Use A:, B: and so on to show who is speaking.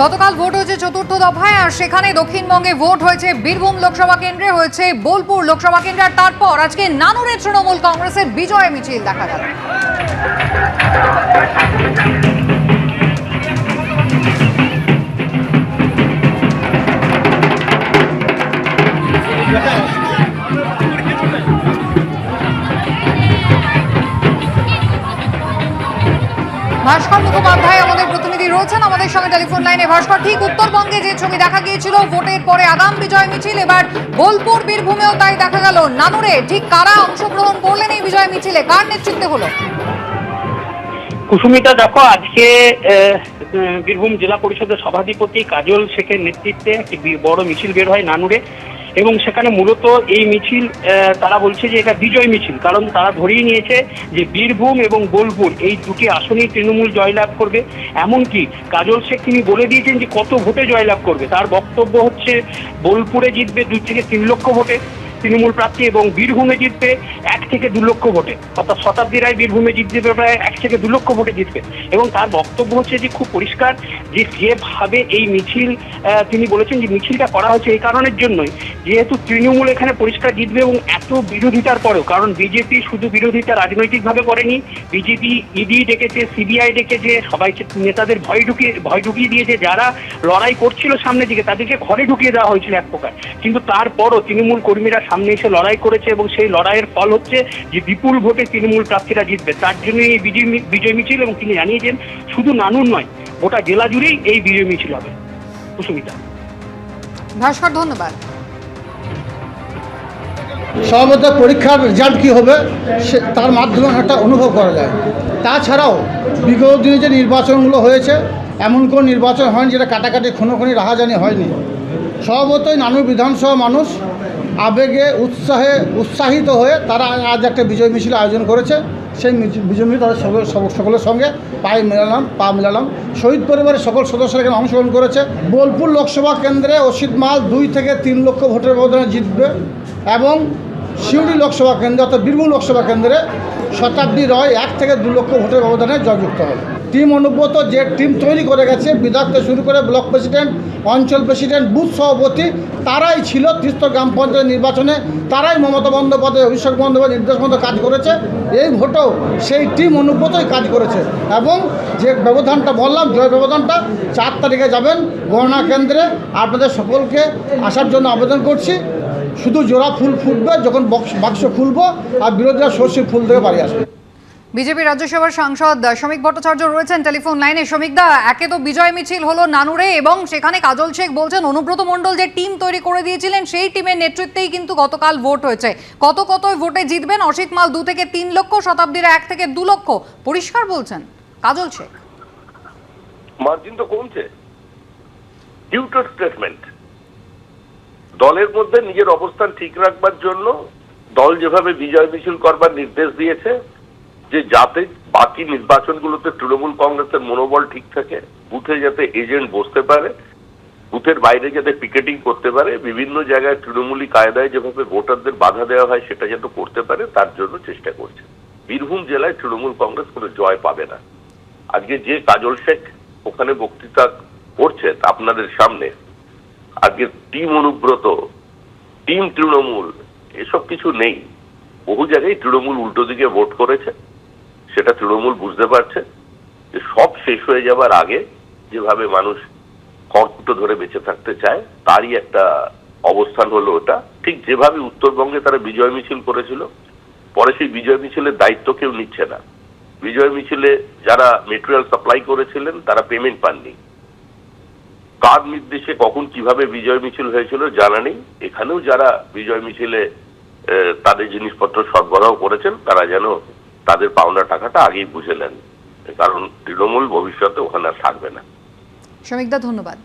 A: গতকাল ভোট হয়েছে চতুর্থ দফায়, আর সেখানে দক্ষিণবঙ্গে ভোট হয়েছে বীরভূম লোকসভা কেন্দ্রে, হয়েছে বোলপুর লোকসভা কেন্দ্রে, আর তারপর আজকে নানুরে তৃণমূল কংগ্রেসের বিজয় মিছিল দেখা গেল। ভাস্কর মুখোপাধ্যায় আমাদের প্রতিনিধি রয়েছেন আমাদের সঙ্গে টেলিফোন লাইনে ভাস্কর। ঠিক উত্তরবঙ্গে যে ছবি দেখা গিয়েছিল, ভোটের পরে আগাম বিজয় মিছিল, এবার বোলপুর, বীরভূমেও তাই দেখা গেল। নানুরে, ঠিক কারা অংশগ্রহণ করলেন এই বিজয় মিছিলে? কার নেতৃত্বে হলো?
B: কুসুমিতা, দেখো, আজকে বীরভূম জেলা পরিষদের সভাধিপতি কাজল শেখের নেতৃত্বে একটি বড় মিছিল বের হয় নানুরে। এবং সেখানে মূলত এই মিছিল তারা বলছে যে এটা বিজয় মিছিল, কারণ তারা ধরিয়ে নিয়েছে যে বীরভূম এবং বোলপুর এই দুটি আসনেই তৃণমূল জয়লাভ করবে। এমনকি কাজল শেখ তিনি বলে দিয়েছেন যে কত ভোটে জয়লাভ করবে। তার বক্তব্য হচ্ছে, বোলপুরে জিতবে দুই থেকে তিন লক্ষ ভোটে। তৃণমূল প্রার্থী এবং বীরভূমে জিতবে এক থেকে দু লক্ষ ভোটে। অর্থাৎ শতাব্দী রায় বীরভূমে জিতবে প্রায় এক থেকে দু লক্ষ ভোটে জিতবে। এবং তার বক্তব্য হচ্ছে যে খুব পরিষ্কার যে যেভাবে এই মিছিল তিনি বলেছেন যে মিছিলটা করা হচ্ছে এই কারণের জন্যই, যেহেতু তৃণমূল এখানে পরিষ্কার জিতবে এবং এত বিরোধিতার পরেও, কারণ বিজেপি শুধু বিরোধিতা রাজনৈতিকভাবে করেনি, বিজেপি ইডি ডেকেছে, সিবিআই ডেকেছে সবাইকে নেতাদের ভয় ঢুকিয়ে ভয় ঢুকিয়ে দিয়েছে, যারা লড়াই করছিল সামনের দিকে তাদেরকে ঘরে ঢুকিয়ে দেওয়া হয়েছিল এক প্রকার। কিন্তু তারপরও তৃণমূল কর্মীরা সামনে এসে লড়াই করেছে এবং সেই লড়াইয়ের ফল হচ্ছে যে বিপুল ভোটে তৃণমূল প্রার্থীরা জিতবে। তার জন্য এই বিজয় বিজয় মিছিল এবং তিনি জানিয়েছেন শুধু নানুর নয় গোটা জেলা জুড়েই এই বিজয় মিছিল হবে। কুসুমিতা
A: ভাস্কর ধন্যবাদ।
C: সর্বদা পরীক্ষার রেজাল্ট কী হবে সে তার মাধ্যমে একটা অনুভব করা যায়। তাছাড়াও বিগত দিনে যে নির্বাচনগুলো হয়েছে এমন কোনো নির্বাচন হয়নি যেটা কাটাকাটি খুনোখুনি রাহাজানি হয়নি। স্বভাবতই নানুর বিধানসভা মানুষ আবেগে উৎসাহে উৎসাহিত হয়ে তারা আজ একটা বিজয় মিছিল আয়োজন করেছে। সেই বিজয় মিছিল তাদের সকলের সঙ্গে পায়ে মেলালাম, পা মেলালাম। শহীদ পরিবারের সকল সদস্যরা এখানে অংশগ্রহণ করেছে। বোলপুর লোকসভা কেন্দ্রে অসিত মাল দুই থেকে তিন লক্ষ ভোটের ব্যবধানে জিতবে এবং সিউড়ি লোকসভা কেন্দ্রে অর্থাৎ বীরভূম লোকসভা কেন্দ্রে শতাব্দী রয় এক থেকে দু লক্ষ ভোটের ব্যবধানে জয়যুক্ত হবে। টিম অনুব্রত, যে টিম তৈরি করে গেছে বিধায়ক শুরু করে ব্লক প্রেসিডেন্ট, অঞ্চল প্রেসিডেন্ট, বুথ সভাপতি, তারাই ছিল ত্রিস্তর গ্রাম পঞ্চায়েত নির্বাচনে। তারাই মমতা বন্দ্যোপাধ্যায়, অভিষেক বন্দ্যোপাধ্যায় নির্দেশ মতো কাজ করেছে। এই ভোটেও সেই টিম অনুব্রতই কাজ করেছে। এবং যে ব্যবধানটা বললাম, জয় ব্যবধানটা, চার তারিখে যাবেন গণনা কেন্দ্রে। আপনাদের সকলকে আসার জন্য আবেদন করছি। শুধু জোড়া ফুল ফুটবে, যখন বক্স বাক্স খুলবো, আর বিরোধীরা সর্ষে ফুল থেকে বাড়ি আসবে।
A: বিজেপি রাজ্যসভার সাংসদ শ্রমিক ভট্টাচার্য রয়েছেন টেলিফোন লাইনে। শ্রমিকদা একে তো বিজয় মিছিল হলো নানুরে এবং সেখানে কাজল শেখ বলছেন, অনুব্রত মণ্ডল যে টিম তৈরি করে দিয়েছিলেন, সেই টিমের নেতৃত্বেই কিন্তু গতকাল ভোট হয়েছে। কত কত ভোটে জিতবেন? অসিত মাল দু থেকে তিন লক্ষ, শতাব্দীর এক থেকে দু লক্ষ। পরিষ্কার বলছেন কাজল শেখ।
D: মার্জিন তো কমছে। স্টেটমেন্ট দলের মধ্যে নিজের অবস্থান ঠিক রাখবার জন্য দল যেভাবে বিজয় মিছিল করবার নির্দেশ দিয়েছে যে যাতে বাকি নির্বাচনগুলোতে তৃণমূল কংগ্রেসের মনোবল ঠিক থাকে, বুথে যাতে এজেন্ট বসতে পারে, বুথের বাইরে যাতে পিকেটিং করতে পারে, বিভিন্ন জায়গায় তৃণমূলী কায়দায় যেভাবে ভোটারদের বাধা দেওয়া হয় সেটা যাতে করতে পারে, তার জন্য চেষ্টা করছে। বীরভূম জেলায় তৃণমূল কংগ্রেস কোনো জয় পাবে না। আজকে যে কাজল শেখ ওখানে বক্তৃতা করছেন আপনাদের সামনে, আজকে টিম অনুব্রত, টিম তৃণমূল, এসব কিছু নেই। বহু জায়গায় তৃণমূল উল্টো দিকে ভোট করেছে। সেটা তৃণমূল বুঝতে পারছে যে সব শেষ হয়ে যাবার আগে যেভাবে মানুষ কর্কুটো ধরে বেঁচে থাকতে চায়, তারই একটা অবস্থান হলো ওটা। ঠিক যেভাবে উত্তরবঙ্গে তারা বিজয় মিছিল করেছিল, পরে সেই বিজয় মিছিলের দায়িত্ব কেউ নিচ্ছে না। বিজয় মিছিলে যারা মেটেরিয়াল সাপ্লাই করেছিলেন, তারা পেমেন্ট পাননি। কার নির্দেশে কখন কীভাবে বিজয় মিছিল হয়েছিল জানা নেই। এখানেও যারা বিজয় মিছিলে তাদের জিনিসপত্র সরবরাহ করেছেন, তারা যেন তাদের পাওনা টাকাটা আগেই বুঝে নেন। কারণ তৃণমূল ভবিষ্যতে ওখানে আর থাকবে না।
A: শ্রমিকদা, ধন্যবাদ।